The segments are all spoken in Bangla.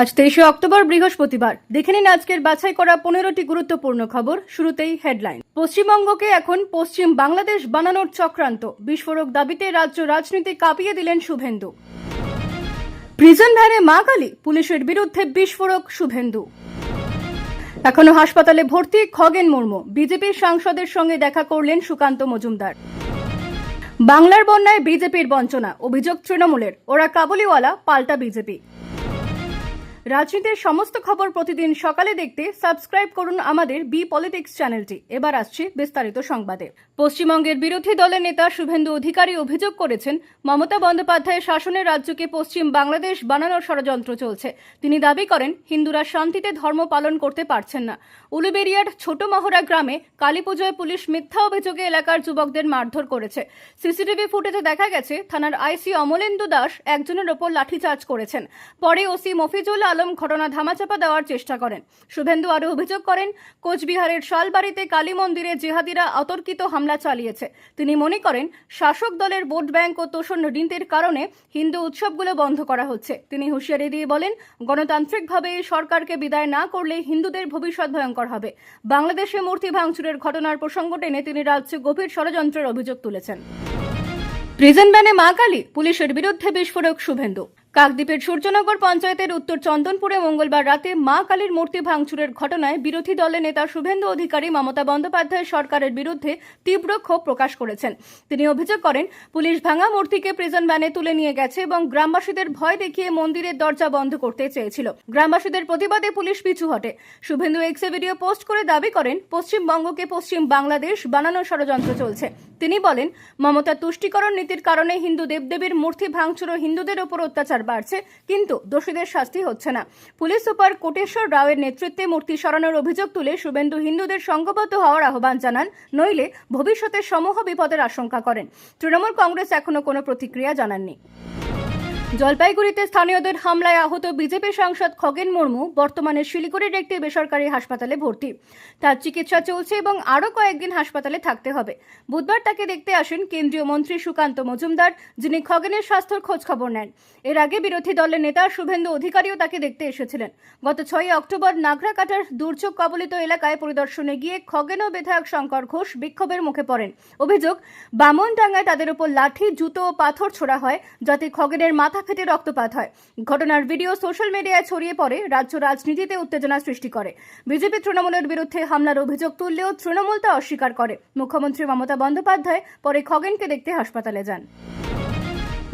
আজ তেইশে অক্টোবর বৃহস্পতিবার। দেখে নিন আজকের বাছাই করা পনেরোটি গুরুত্বপূর্ণ খবর। শুরুতেই হেডলাইন। পশ্চিমবঙ্গকে এখন পশ্চিম বাংলাদেশ বানানোর চক্রান্ত। বিস্ফোরক দাবিতে রাজ্য রাজনীতি কাঁপিয়ে দিলেন শুভেন্দু। প্রিজন ভ্যানে মা কালী, পুলিশের বিরুদ্ধে বিস্ফোরক শুভেন্দু। এখনও হাসপাতালে ভর্তি খগেন মুর্মু। বিজেপির সাংসদের সঙ্গে দেখা করলেন সুকান্ত মজুমদার। বাংলার বন্যায় বিজেপির বঞ্চনা, অভিযোগ তৃণমূলের। ওরা কাবুলিওয়ালা, পাল্টা বিজেপি। রাজনীতির সমস্ত খবর প্রতিদিন সকালে দেখতে সাবস্ক্রাইব করুন আমাদের বি পলিটিক্স চ্যানেলটি। এবার আসছি বিস্তারিত সংবাদে। পশ্চিমবঙ্গের বিরোধী দলের নেতা শুভেন্দু অধিকারী অভিযোগ করেছেন, মমতা বন্দ্যোপাধ্যায়ের শাসনে রাজ্যকে পশ্চিম বাংলাদেশ বানানোর ষড়যন্ত্র চলছে। তিনি দাবি করেন, হিন্দুরা শান্তিতে ধর্ম পালন করতে পারছেন না। উলুবেরিয়ার ছোট মহড়া গ্রামে কালীপুজোয় পুলিশ মিথ্যা অভিযোগে এলাকার যুবকদের মারধর করেছে। সিসিটিভি ফুটেজে দেখা গেছে, থানার আইসি অমলেন্দু দাস একজনের ওপর লাঠিচার্জ করেছেন। পরে ওসি মফিজুল আলম ঘটনা ধামাচাপা দেওয়ার চেষ্টা করেন। শুভেন্দু আরও অভিযোগ করেন, কোচবিহারের শালবাড়িতে কালী মন্দিরে জেহাদিরা অতর্কিত হামলা চালিয়েছে। তিনি মনে করেন, শাসক দলের ভোট ব্যাংক ও তোষণ ঋণের কারণে হিন্দু উৎসবগুলো বন্ধ করা হচ্ছে। তিনি হুঁশিয়ারি দিয়ে বলেন, গণতান্ত্রিকভাবে সরকারকে বিদায় না করলে হিন্দুদের ভবিষ্যৎ ভয়ঙ্কর হবে। বাংলাদেশে মূর্তি ভাঙচুরের ঘটনার প্রসঙ্গ টেনে তিনি রাজ্যে গভীর ষড়যন্ত্রের অভিযোগ তুলেছেন। প্রিজন ব্যানে মা কালী, পুলিশের বিরুদ্ধে বিস্ফোরক শুভেন্দু। কাকদ্বীপের সূর্যনগর পঞ্চায়েতের উত্তর চন্দনপুরে মঙ্গলবার রাতে মা কালীর মূর্তি ভাঙচুরের ঘটনায় বিরোধী দলের নেতা শুভেন্দু অধিকারী, মমতা বন্দ্যোপাধ্যায় সরকারের বিরুদ্ধে তীব্র ক্ষোভ প্রকাশ করেছেন। তিনি অভিযোগ করেন, পুলিশ ভাঙা মূর্তিকে প্রিজন ভ্যানে তুলে নিয়ে গেছে এবং গ্রামবাসীদের ভয় দেখিয়ে মন্দিরের দরজা বন্ধ করতে চেয়েছিল। গ্রামবাসীদের প্রতিবাদে পুলিশ পিছু হটে। শুভেন্দু এক্সে ভিডিও পোস্ট করে দাবি করেন, পশ্চিমবঙ্গকে পশ্চিম বাংলাদেশ বানানোর ষড়যন্ত্র চলছে। তিনি বলেন, মমতার তুষ্টিকরণ নীতির কারণে হিন্দু দেবদেবীর মূর্তি ভাঙচুর ও হিন্দুদের ওপর অত্যাচার বাড়ছে, কিন্তু দোষীদের শাস্তি হচ্ছে না। পুলিশ সুপার কোটেশ্বর রাওয়ের নেতৃত্বে মূর্তি সরানোর অভিযোগ তুলে শুভেন্দু হিন্দুদের সংঘবদ্ধ হওয়ার আহ্বান জানান, নইলে ভবিষ্যতে সমূহ বিপদের আশঙ্কা করেন। তৃণমূল কংগ্রেস এখনও কোনো প্রতিক্রিয়া জানাননি। জলপাইগুড়িতে স্থানীয়দের হামলায় আহত বিজেপি সাংসদ খগেন মুর্মু বর্তমানে শিলিগুড়ির একটি বেসরকারি হাসপাতালে ভর্তি। তার চিকিৎসা চলছে এবং আরও কয়েকদিন হাসপাতালে থাকতে হবে। বুধবার তাকে দেখতে আসেন কেন্দ্রীয় মন্ত্রী সুকান্ত মজুমদার, যিনি খগেনের স্বাস্থ্যের খোঁজ খবর নেন। এর আগে বিরোধী দলের নেতা শুভেন্দু অধিকারীও তাকে দেখতে এসেছিলেন। গত ছয়ই অক্টোবর নাগরাকাটার দুর্যোগ কবলিত এলাকায় পরিদর্শনে গিয়ে খগেন ও বিধায়ক শঙ্কর ঘোষ বিক্ষোভের মুখে পড়েন। অভিযোগ, বামনডাঙ্গায় তাদের উপর লাঠি, জুতো ও পাথর ছোড়া হয় যাতে খগেনের মাথা ফেটে রক্তপাত হয়। ঘটনার ভিডিও সোশ্যাল মিডিয়ায় ছড়িয়ে পড়ে, রাজ্য রাজনীতিতে উত্তেজনা সৃষ্টি করে। বিজেপি তৃণমূলের বিরুদ্ধে হামলার অভিযোগ তুললেও তৃণমূল তা অস্বীকার করে। মুখ্যমন্ত্রী মমতা বন্দ্যোপাধ্যায় পরে খগেনকে দেখতে হাসপাতালে যান।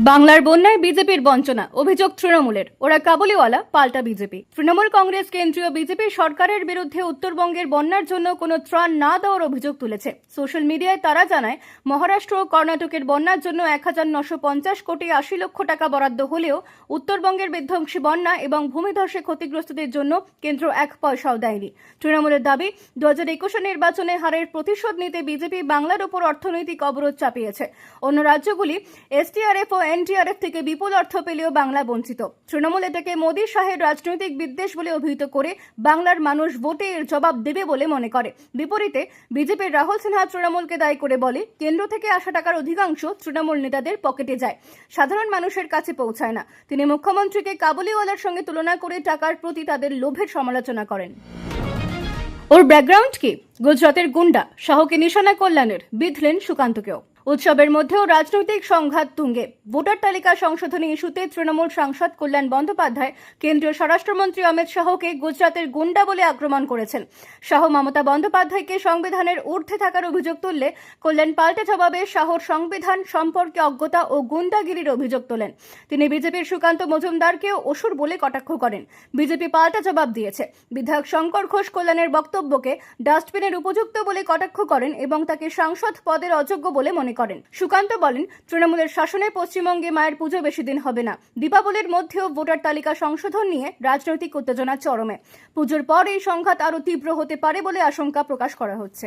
বাংলার বন্যায় বিজেপির বঞ্চনা, অভিযোগ তৃণমূলের। ওরা কাবুলিওয়ালা, পাল্টা বিজেপি। তৃণমূল কংগ্রেস কেন্দ্রীয় বিজেপি সরকারের বিরুদ্ধে উত্তরবঙ্গের বন্যার জন্য কোনো ত্রাণ না দেওয়ার অভিযোগ তুলেছে। সোশ্যাল মিডিয়ায় তারা জানায়, মহারাষ্ট্র ও কর্ণাটকের বন্যার জন্য এক হাজার নশো পঞ্চাশ কোটি আশি লক্ষ টাকা বরাদ্দ হলেও উত্তরবঙ্গের বিধ্বংসী বন্যা এবং ভূমিধসে ক্ষতিগ্রস্তদের জন্য কেন্দ্র এক পয়সাও দেয়নি। তৃণমূলের দাবি, দু হাজার একুশে নির্বাচনে হারের প্রতিশোধ নিতে বিজেপি বাংলার উপর অর্থনৈতিক অবরোধ চাপিয়েছে। অন্য রাজ্যগুলি, এসটিআরএফ ও এনটিআরএফ থেকে বিপুল অর্থ পেলেও বাংলা বঞ্চিত। তৃণমূল এটাকে মোদী শাহের রাজনৈতিক বিদ্বেষ বলে অভিহিত করে বাংলার মানুষ ভোটে এর জবাব দেবে বলে মনে করে। বিপরীতে বিজেপির রাহুল সিনহা তৃণমূলকে দায়ী করে বলে, কেন্দ্র থেকে আসা টাকার অধিকাংশ তৃণমূল নেতাদের পকেটে যায়। সাধারণ মানুষের কাছে পৌঁছায় না। তিনি মুখ্যমন্ত্রীকে কাবুলিওয়ালার সঙ্গে তুলনা করে টাকার প্রতি তাদের লোভের সমালোচনা করেন। ওর ব্যাকগ্রাউন্ড কি? গুজরাতের গুন্ডা শাহকে নিশানা কল্যাণের, বিধলেন সুকান্তকেও। উৎসবের মধ্যেও রাজনৈতিক সংঘাত তুঙ্গে। ভোটার তালিকা সংশোধনী ইস্যুতে তৃণমূল সাংসদ কল্যাণ বন্দ্যোপাধ্যায়, কেন্দ্রীয় স্বরাষ্ট্রমন্ত্রী অমিত শাহকে গুজরাতের গুন্ডা বলে আক্রমণ করেছেন। শাহ মমতা বন্দ্যোপাধ্যায়কে সংবিধানের ঊর্ধ্বে থাকার অভিযোগ তুললে কল্যাণ পাল্টে জবাবে শাহর সংবিধান সম্পর্কে অজ্ঞতা ও গুন্ডাগিরির অভিযোগ তোলেন। তিনি বিজেপির সুকান্ত মজুমদারকেও অসুর বলে কটাক্ষ করেন। বিজেপি পাল্টা জবাব দিয়েছে। বিধায়ক শঙ্কর ঘোষ কল্যাণের বক্তব্যকে ডাস্টবিনের উপযুক্ত বলে কটাক্ষ করেন এবং তাকে সাংসদ পদের অযোগ্য বলে মনে করেন। সুকান্ত বলেন, তৃণমূলের শাসনে পশ্চিমবঙ্গে মায়ের পুজো বেশি দিন হবে না। দীপাবলির মধ্যেও ভোটার তালিকা সংশোধন নিয়ে রাজনৈতিক উত্তেজনা চরমে। পুজোর পর এই সংঘাত আরও তীব্র হতে পারে বলে আশঙ্কা প্রকাশ করা হচ্ছে।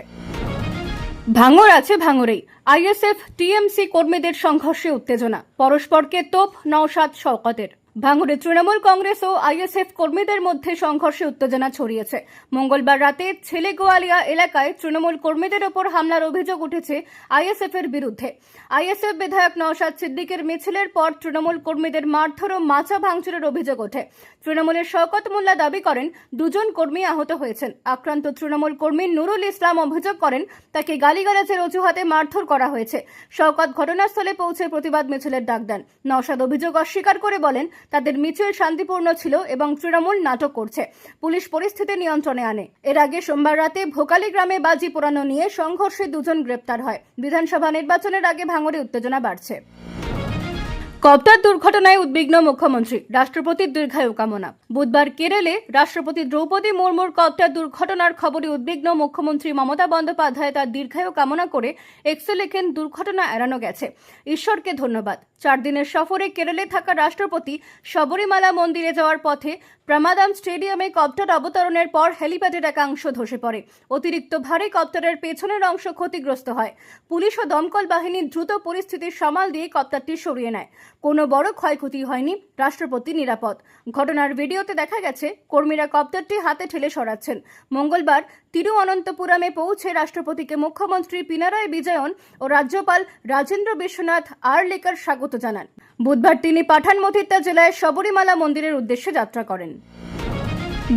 ভাঙর আছে ভাঙরেই। আইএসএফ, টিএমসি কর্মীদের সংঘর্ষে উত্তেজনা। পরস্পরকে তোপ, নওশাদ, শওকতের। ভাঙড়ে তৃণমূল কংগ্রেস ও আইএসএফ কর্মীদের মধ্যে সংঘর্ষে উত্তেজনা ছড়িয়েছে। মঙ্গলবার রাতে ছেলে গোয়ালিয়া এলাকায় তৃণমূল কর্মীদের ওপর হামলার অভিযোগ উঠেছে আইএসএফ এর বিরুদ্ধে। আইএসএফ বিধায়ক নওশাদ সিদ্দিকের মিছিলের পর তৃণমূল কর্মীদের মারধর ও মাচা ভাঙচুরের অভিযোগ ওঠে। তৃণমূলের শওকত মোল্লা দাবি করেন, দুজন কর্মী আহত হয়েছেন। আক্রান্ত তৃণমূল কর্মী নুরুল ইসলাম অভিযোগ করেন, তাকে গালিগালাজের অজুহাতে মারধর করা হয়েছে। শওকত ঘটনাস্থলে পৌঁছে প্রতিবাদ মিছিলের ডাক দেন। নওশাদ অভিযোগ অস্বীকার করে বলেন তাদের মিছিল শান্তিপূর্ণ ছিল এবং তৃণমূল নাটক করছে। পুলিশ পরিস্থিতি নিয়ন্ত্রণে আনে। এর আগে সোমবার রাতে ভোকালি গ্রামে বাজি পোড়ানো নিয়ে সংঘর্ষে দুজন গ্রেপ্তার হয়। বিধানসভা নির্বাচনের আগে ভাঙড়ে উত্তেজনা বাড়ছে। কপ্টার দুর্ঘটনায় উদ্বিগ্ন মুখ্যমন্ত্রী, রাষ্ট্রপতির দীর্ঘায়ু কামনা। বুধবার কেরলে রাষ্ট্রপতি দ্রৌপদী মুর্মুর কপ্টার দুর্ঘটনার খবরে উদ্বিগ্ন মুখ্যমন্ত্রী মমতা বন্দ্যোপাধ্যায় তার দীর্ঘায়ু কামনা করে এক্সে লেখেন, দুর্ঘটনা এড়ানো গেছে। ঈশ্বরকে ধন্যবাদ। চার দিনের সফরে কেরলে থাকা রাষ্ট্রপতি শবরীমালা মন্দিরে যাওয়ার পথে প্রমাদাম স্টেডিয়ামে কপ্টার অবতরণের পর হেলিপ্যাডের একাংশ ধসে পড়ে। অতিরিক্ত ভারী কপ্টারের পেছনের অংশ ক্ষতিগ্রস্ত হয়। পুলিশ ও দমকল বাহিনী দ্রুত পরিস্থিতির সামাল দিয়ে কপ্টারটি সরিয়ে নেয়। কোনো বড় ক্ষয়ক্ষতি হয়নি, রাষ্ট্রপতি নিরাপদ। ঘটনার ভিডিওতে দেখা গেছে, কর্মীরা কপ্টারটি হাতে ঠেলে সরাচ্ছেন। মঙ্গলবার তিরুঅনন্তপুরমে পৌঁছে রাষ্ট্রপতিকে মুখ্যমন্ত্রী পিনারায় বিজয়ন ও রাজ্যপাল রাজেন্দ্র বিশ্বনাথ আরলেকার স্বাগত জানান। বুধবার তিনি পাঠানমথিত্তা জেলায় শবরীমালা মন্দিরের উদ্দেশ্যে যাত্রা করেন।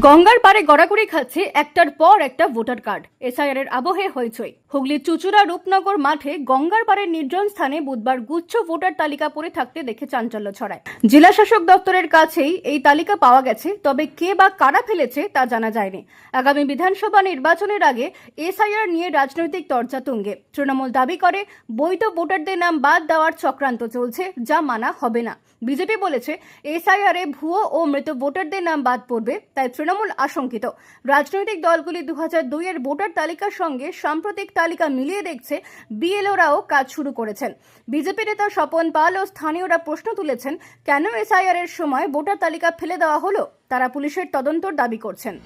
গঙ্গার পারে গড়াগড়ি খাচ্ছে একটার পর একটা ভোটার কার্ড। এসআইআর এর আবহে হইচই। হুগলির চুচুড়া রূপনগর মাঠে গঙ্গার পাড়ের নির্জন স্থানে বুধবার গুচ্ছ ভোটার তালিকা পড়ে থাকতে দেখে চাঞ্চল্য ছড়ায়। জেলা শাসক দপ্তরের কাছেই এই তালিকা পাওয়া গেছে, তবে কে বা কারা ফেলেছে তা জানা যায়নি। আগামী বিধানসভা নির্বাচনের আগে এসআইআর নিয়ে রাজনৈতিক চর্চা তুঙ্গে। তৃণমূল দাবি করে, বৈধ ভোটারদের নাম বাদ দেওয়ার চক্রান্ত চলছে, যা মানা হবে না। বিজেপি বলেছে, এসআইআর এ ভুয়ো ও মৃত ভোটারদের নাম বাদ পড়বে, তাই তৃণমূল আশঙ্কিত। রাজনৈতিক দলগুলি দু হাজার দুই এর ভোটার তালিকার সঙ্গে সাম্প্রতিক তালিকা মিলিয়ে দেখছে বিএলওরাও কাজ শুরু করেছেন। বিজেপি নেতা স্বপন পাল ও স্থানীয়রা প্রশ্ন তুলেছেন, কেন এসআইআর এর সময় ভোটার তালিকা ফেলে দেওয়া হলো? তারা পুলিশের তদন্তর দাবি করছেন।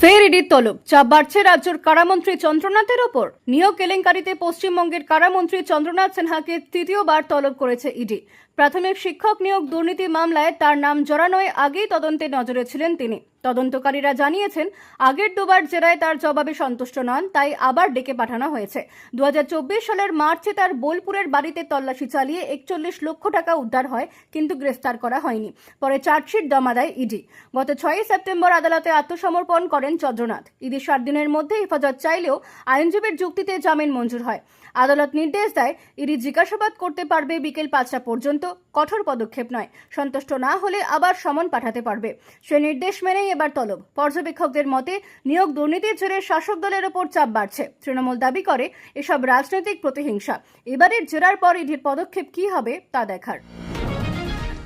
ফের ইডির তলব, চাপ বাড়ছে রাজ্যের কারামন্ত্রী চন্দ্রনাথের ওপর। নিয়োগ কেলেঙ্কারিতে পশ্চিমবঙ্গের কারামন্ত্রী চন্দ্রনাথ সিনহাকে তৃতীয়বার তলব করেছে ইডি। প্রাথমিক শিক্ষক নিয়োগ দুর্নীতি মামলায় তার নাম জড়ানোয় আগেই তদন্তে নজরে ছিলেন তিনি। তদন্তকারীরা জানিয়েছেন, আগের দুবার জেরায় তার জবাবে সন্তুষ্ট নন, তাই আবার ডেকে পাঠানো হয়েছে। দু হাজার চব্বিশ সালের মার্চে তার বোলপুরের বাড়িতে তল্লাশি চালিয়ে একচল্লিশ লক্ষ টাকা উদ্ধার হয়, কিন্তু গ্রেফতার করা হয়নি। পরে চার্জশিট জমা দেয় ইডি। গত ছয়ই সেপ্টেম্বর আদালতে আত্মসমর্পণ করেন চন্দ্রনাথ। ইডি সাত দিনের মধ্যে হেফাজত চাইলেও আইনজীবীর যুক্তিতে জামিন মঞ্জুর হয়। আদালত নির্দেশ দেয়, ইডি জিজ্ঞাসাবাদ করতে পারবে বিকেল পাঁচটা পর্যন্ত। কঠোর পদক্ষেপ নয়। সন্তুষ্ট না হলে আবার সমন পাঠাতে পারবে। সে নির্দেশ মেনেই এবার তলব। পর্যবেক্ষকদের মতে, নিয়োগ দুর্নীতির জেরে শাসক দলের ওপর চাপ বাড়ছে। তৃণমূল দাবি করে, এসব রাজনৈতিক প্রতিহিংসা। এবারের জেরার পর ইডির পদক্ষেপ কি হবে তা দেখার।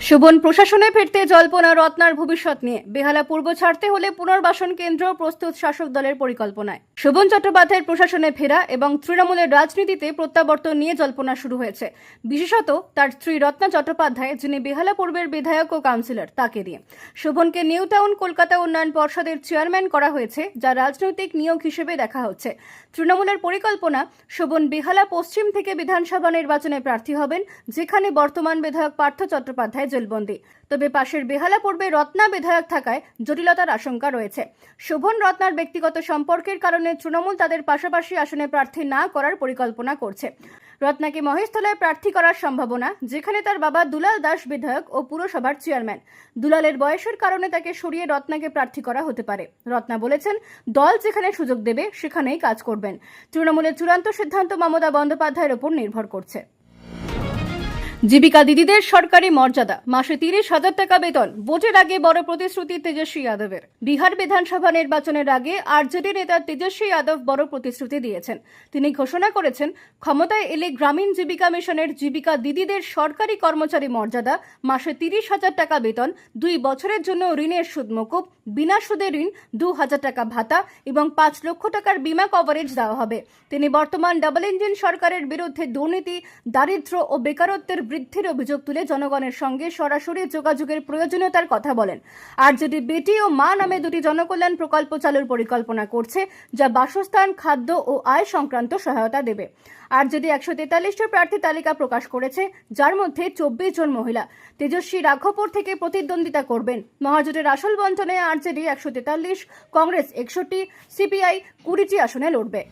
সুবন প্রশাসনে ফিরতে জল্পনা রত্নার ভবিষ্যৎ নিয়ে। বেহালা পূর্ব ছাড়তে হলে পুনর্বাসন কেন্দ্র প্রস্তুত শাসক দলের পরিকল্পনায়। শোভন চট্টোপাধ্যায়ের প্রশাসনে ফেরা এবং তৃণমূলের রাজনীতিতে প্রত্যাবর্তন নিয়ে জল্পনা শুরু হয়েছে। বিশেষত তার স্ত্রী রত্না চট্টোপাধ্যায়, যিনি বেহালা পূর্বের বিধায়ক ও কাউন্সিলর, তাকে দিয়ে শোভনকে নিউ টাউন কলকাতা উন্নয়ন পর্ষদের চেয়ারম্যান করা হয়েছে, যা রাজনৈতিক নিয়োগ হিসেবে দেখা হচ্ছে। তৃণমূলের পরিকল্পনা শোভন বেহালা পশ্চিম থেকে বিধানসভা নির্বাচনে প্রার্থী হবেন, যেখানে বর্তমান বিধায়ক পার্থ চট্টোপাধ্যায় জেলবন্দি। তবে পাশের বেহালা পূর্বে রত্না বিধায়ক থাকায় জটিলতার আশঙ্কা রয়েছে। শোভন রত্নার ব্যক্তিগত সম্পর্কের কারণে তৃণমূল তাদের পাশাপাশি আসনে প্রার্থী না করার পরিকল্পনা করছে। রত্নাকে মহেশতলায় প্রার্থী করার সম্ভাবনা, যেখানে তার বাবা দুলাল দাস বিধায়ক ও পুরসভার চেয়ারম্যান। দুলালের বয়সের কারণে তাকে সরিয়ে রত্নাকে প্রার্থী করা হতে পারে। রত্না বলেছেন, দল যেখানে সুযোগ দেবে, সেখানেই কাজ করবেন। তৃণমূলের চূড়ান্ত সিদ্ধান্ত মমতা বন্দ্যোপাধ্যায়ের ওপর নির্ভর করছে। জীবিকা দিদিদের সরকারি মর্যাদা। মাসে তিরিশ হাজার টাকা বেতন। ভোটের আগে বড় প্রতিশ্রুতি তেজস্বী যাদবের। বিহার বিধানসভা নির্বাচনের আগে আরজেডি নেতা তেজস্বী যাদব বড় প্রতিশ্রুতি দিয়েছেন। তিনি ঘোষণা করেছেন, ক্ষমতায় এলে গ্রামীণ জীবিকা মিশনের জীবিকা দিদিদের সরকারি কর্মচারী মর্যাদা, মাসে তিরিশ হাজার টাকা বেতন, দুই বছরের জন্য ঋণের সুদ মকুব বিনা সুদে ঋণ, দু হাজার টাকা ভাতা এবং পাঁচ লক্ষ টাকার বিমা কভারেজ দেওয়া হবে। তিনি বর্তমান ডাবল ইঞ্জিন সরকারের বিরুদ্ধে দুর্নীতি, দারিদ্র্য ও বেকারত্বের বৃদ্ধির অভিযোগ তুলে জনগণের সঙ্গে সরাসরি যোগাযোগের প্রয়োজনীয়তার কথা বলেন। আর যেটি বেটি ও মা নামে দুটি জনকল্যাণ প্রকল্প চালুর পরিকল্পনা করছে, যা বাসস্থান, খাদ্য ও আয় সংক্রান্ত সহায়তা দেবে। আর যদি একশো তেতাল্লিশটি প্রার্থী তালিকা প্রকাশ করেছে, যার মধ্যে চব্বিশ জন মহিলা, তেজস্বী রাঘবপুর থেকে প্রতিদ্বন্দ্বিতা করবেন। মহাজোটের আসল বন্টনে আরজেডি একশো তেতাল্লিশ, কংগ্রেস একষট্টি, সিপিআই কুড়িটি আসনে লড়বে।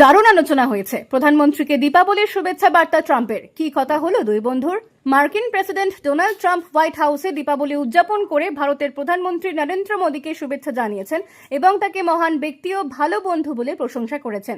দারুণ আলোচনা হয়েছে। প্রধানমন্ত্রীকে দীপাবলির শুভেচ্ছা বার্তা ট্রাম্পের। কি কথা হলো দুই বন্ধুর? মার্কিন প্রেসিডেন্ট ডোনাল্ড ট্রাম্প হোয়াইট হাউসে দীপাবলি উদযাপন করে ভারতের প্রধানমন্ত্রী নরেন্দ্র মোদীকে শুভেচ্ছা জানিয়েছেন এবং তাকে মহান ব্যক্তি ও ভালো বন্ধু বলে প্রশংসা করেছেন।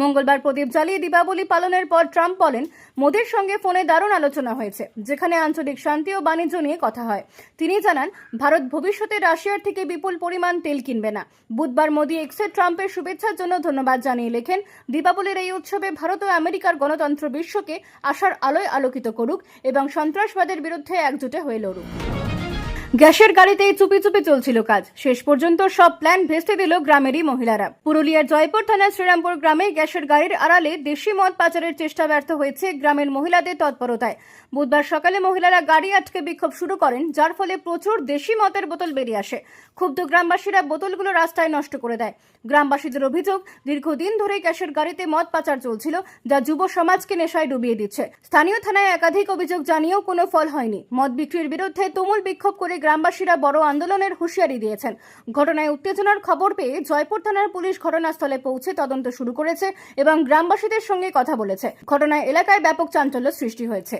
মঙ্গলবার প্রদীপ জ্বালিয়ে দীপাবলি পালনের পর ট্রাম্প বলেন, মোদীর সঙ্গে ফোনে দারুণ আলোচনা হয়েছে, যেখানে আঞ্চলিক শান্তি ও বাণিজ্য নিয়ে কথা হয়। তিনি জানান, ভারত ভবিষ্যতে রাশিয়ার থেকে বিপুল পরিমাণ তেল কিনবে না। বুধবার মোদী এক্সে ট্রাম্পের শুভেচ্ছার জন্য ধন্যবাদ জানিয়ে লেখেন, দীপাবলির এই উৎসবে ভারত ও আমেরিকার গণতন্ত্র বিশ্বকে আশার আলোয় আলোকিত করুক এবং সন্ত্রাসবাদের বিরুদ্ধে একজোটে হয়ে লড়ুক। গ্যাসের গাড়িতেই চুপি চুপি চলছিল কাজ। শেষ পর্যন্ত সব প্ল্যান ভেস্তে দিল গ্রামেরই মহিলারা। পুরুলিয়ার জয়পুর থানার শ্রীরামপুর গ্রামে গ্যাসের গাড়ির আড়ালে দেশি মদ পাচারের চেষ্টা ব্যর্থ হয়েছে গ্রামের মহিলাদের তৎপরতায়। বুধবার সকালে মহিলারা গাড়ি আটকে বিক্ষোভ শুরু করেন, যার ফলে প্রচুর দেশি মদের বোতল বেরিয়ে আসে। ক্ষুব্ধ গ্রামবাসীরা বোতলগুলো রাস্তায় নষ্ট করে দেয়। গ্রামবাসীদের অভিযোগ, দীর্ঘদিন ধরে গ্যাসের গাড়িতে মদ পাচার চলছিল, যা যুব সমাজকে নেশায় ডুবিয়ে দিচ্ছে। স্থানীয় থানায় একাধিক অভিযোগ জানিয়েও কোনো ফল হয়নি। মদ বিক্রির বিরুদ্ধে তুমুল বিক্ষোভ করে গ্রামবাসীরা বড় আন্দোলনের হুঁশিয়ারি দিয়েছেন। ঘটনায় উত্তেজনার খবর পেয়ে জয়পুর থানার পুলিশ ঘটনাস্থলে পৌঁছে তদন্ত শুরু করেছে এবং গ্রামবাসীদের সঙ্গে কথা বলেছে। ঘটনায় এলাকায় ব্যাপক চাঞ্চল্য সৃষ্টি হয়েছে।